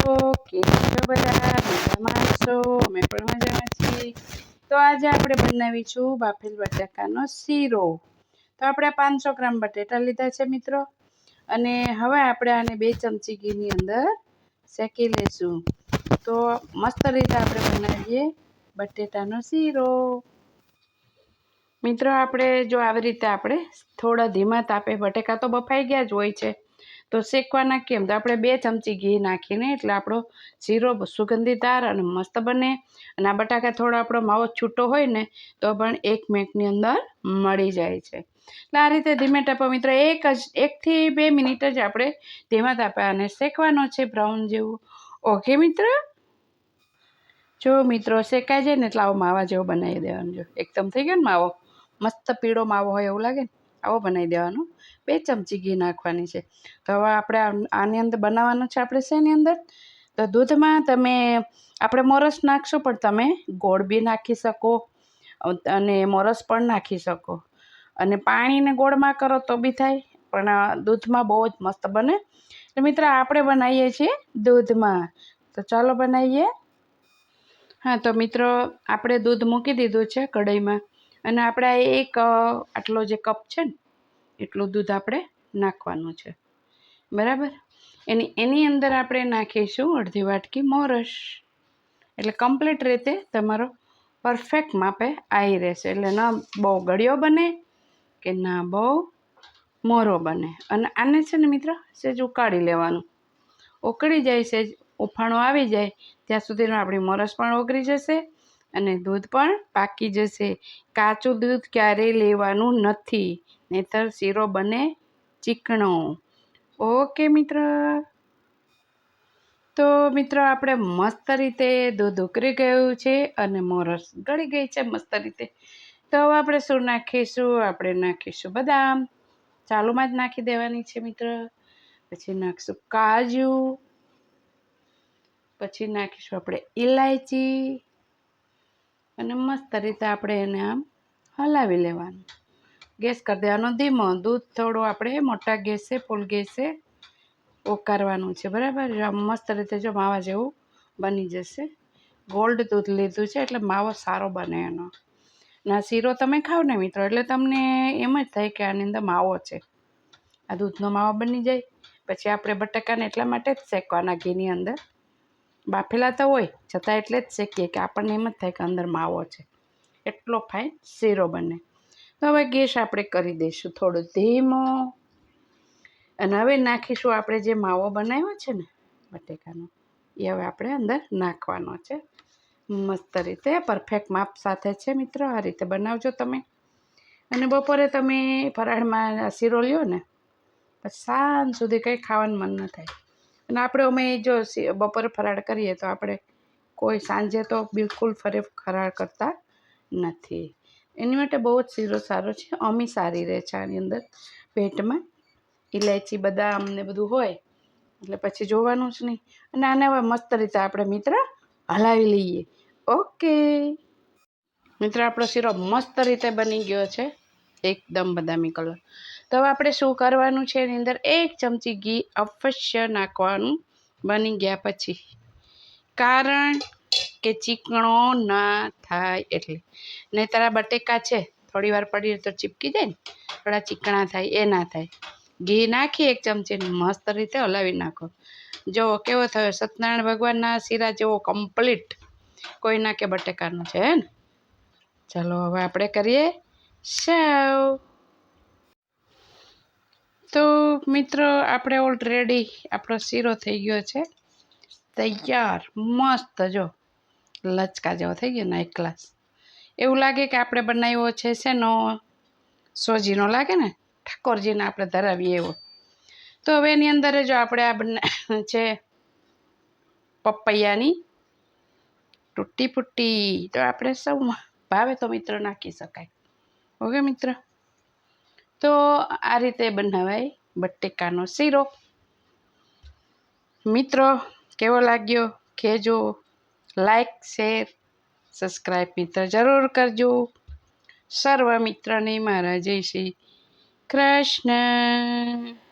કેમ તો બધા મજામાં છો, અમે પણ મજામાં છીએ. તો આજે આપણે બનાવીશું બાફેલ બટાકાનો શીરો. તો આપણે પાંચસો ગ્રામ બટેટા લીધા છે મિત્રો. અને હવે આપણે આને બે ચમચી ઘીની અંદર શેકી લઈશું તો મસ્ત રીતે આપણે બનાવીએ બટેટાનો શીરો. મિત્રો, આપણે જો આવી રીતે આપણે થોડા ધીમા તાપે બટેકા તો બફાઈ ગયા જ હોય છે. તો શેકવાના કેમ? તો આપણે બે ચમચી ઘી નાખીને એટલે આપણો શીરો સુગંધીદાર અને મસ્ત બને. અને આ બટાકા થોડો આપણો માવો છૂટો હોય ને, તો પણ એક મિનિટની અંદર મળી જાય છે. એટલે આ રીતે ધીમે ટપો મિત્ર, એક જ, એકથી બે મિનિટ જ આપણે ધીમા તાપે અને શેકવાનો છે, બ્રાઉન જેવું. ઓકે મિત્ર? જો મિત્રો શેકાઈ જાય ને એટલે આવો માવા જેવો બનાવી દેવાનો જો. એકદમ થઈ ગયો ને માવો? મસ્ત પીળો માવો હોય એવું લાગે ને? આવો બનાવી દેવાનો. બે ચમચી ઘી નાખવાની છે. તો હવે આપણે આની અંદર બનાવવાનું છે આપણે શેની અંદર? તો દૂધમાં તમે, આપણે મોરસ નાખશો, પણ તમે ગોળ બી નાખી શકો, અને મોરસ પણ નાખી શકો. અને પાણીને ગોળમાં કરો તો બી થાય, પણ દૂધમાં બહુ જ મસ્ત બને. તો મિત્ર, આપણે બનાવીએ છીએ દૂધમાં. તો ચાલો બનાવીએ. હા, તો મિત્રો, આપણે દૂધ મૂકી દીધું છે કઢાઈમાં. અને આપણે એક આટલો જે કપ છે ને, એટલું દૂધ આપણે નાખવાનું છે. બરાબર? એની એની અંદર આપણે નાખીશું અડધી વાટકી મોરસ. એટલે કમ્પ્લીટ રીતે તમારો પરફેક્ટ માપે આવી રહેશે. એટલે ના બહુ ગળ્યો બને કે ના બહુ મોરો બને. અને આને છે ને મિત્ર સેજ ઉકાળી લેવાનું. ઉકળી જાય સેજ, ઉફાણો આવી જાય, ત્યાં સુધીમાં આપણી મોરસ પણ ઓગળી જશે. અને દૂધ પણ પાકી જશે. કાચું દૂધ ક્યારેય લેવાનું નથી, નહીતર શીરો બને ચીકણો. ઓકે મિત્ર. તો મિત્રો, આપણે મસ્ત રીતે દૂધ ઉકળી ગયું છે અને મોરસ ગળી ગઈ છે મસ્ત રીતે. તો હવે આપણે શું નાખીશું? આપણે નાખીશું બદામ. ચાલુમાં જ નાખી દેવાની છે મિત્ર. પછી નાખીશું કાજુ. પછી નાખીશું આપણે ઇલાયચી અને મસ્ત રીતે આપણે એને આમ હલાવી લેવાનું. ગેસ કરી દેવાનો ધીમો. દૂધ થોડું આપણે મોટા ગેસે, ફૂલ ગેસે ઓકારવાનું છે. બરાબર? મસ્ત રીતે જો માવા જેવું બની જશે. ગોલ્ડ દૂધ લીધું છે એટલે માવો સારો બને એનો. ના શીરો તમે ખાઓ ને મિત્રો, એટલે તમને એમ જ થાય કે આની અંદર માવો છે. આ દૂધનો માવો બની જાય. પછી આપણે બટાકાને એટલા માટે જ શેકવાના ઘીની અંદર. બાફેલા તો હોય, છતાં એટલે જ શેકીએ કે આપણને એમ જ થાય કે અંદર માવો છે. એટલો ફાઇન શીરો બને. તો હવે ગેસ આપણે કરી દઈશું થોડો ધીમો. અને હવે નાખીશું આપણે જે માવો બનાવ્યો છે ને, બટેકાનો, એ હવે આપણે અંદર નાખવાનો છે. મસ્ત રીતે પરફેક્ટ માપ સાથે છે મિત્રો, આ રીતે બનાવજો તમે. અને બપોરે તમે ફરાળમાં શીરો લ્યો ને, પછી સાંજ સુધી કંઈ ખાવાનું મન ન થાય. અને આપણે અમે જો બપોરે ફરાળ કરીએ તો આપણે કોઈ સાંજે તો બિલકુલ ફરે, ફરાળ કરતા નથી. એની માટે બહુ જ શીરો સારો છે, અમી સારી રહે છે આની અંદર પેટમાં. ઇલાયચી બદામ ને બધું હોય, એટલે પછી જોવાનું જ નહીં. અને આને હવે મસ્ત રીતે આપણે મિત્ર હલાવી લઈએ. ઓકે. મિત્ર, આપણો શીરો મસ્ત રીતે બની ગયો છે, એકદમ બદામી કલર તો આપણે શું કરવાનું છે? એની અંદર એક ચમચી ઘી અવશ્ય નાખવાનું બની ગયા પછી. કારણ કે ચીકણો ના થાય એટલે. નહીં તારા બટેકા છે, થોડી વાર પડીએ તો ચીપકી જાય ને, થોડા ચીકણા થાય, એ ના થાય. ઘી નાખી એક ચમચી મસ્ત રીતે હલાવી નાખો. જો કેવો થયો? સત્યનારાયણ ભગવાનના શીરા જેવો કમ્પ્લીટ કોઈ ના કે બટેકાનો છે, હે ને? ચાલો હવે આપણે કરીએ. સાવ! તો મિત્રો, આપણે ઓલરેડી આપણો શીરો થઈ ગયો છે. તૈયાર, મસ્ત જો, લચકા જેવો થઈ ગયો ને એક ગ્લાસ. એવું લાગે કે આપણે બનાવ્યો છે શેનો? સોજીનો લાગે ને? ઠાકોરજીને આપણે ધરાવીએ એવો. તો હવે એની અંદર જો આપણે આ બના, છે પપૈયાની તૂટી ફૂટી તો આપણે સૌ ભાવે તો મિત્ર નાખી શકાય. ઓકે મિત્ર? તો આ રીતે બનાવાય બટેકાનો શીરો. મિત્રો, કેવો લાગ્યો? કહેજો. લાઈક શેર સબસ્ક્રાઈબ મિત્ર જરૂર કરજો. સર્વ મિત્રને મારા જય શ્રી કૃષ્ણ.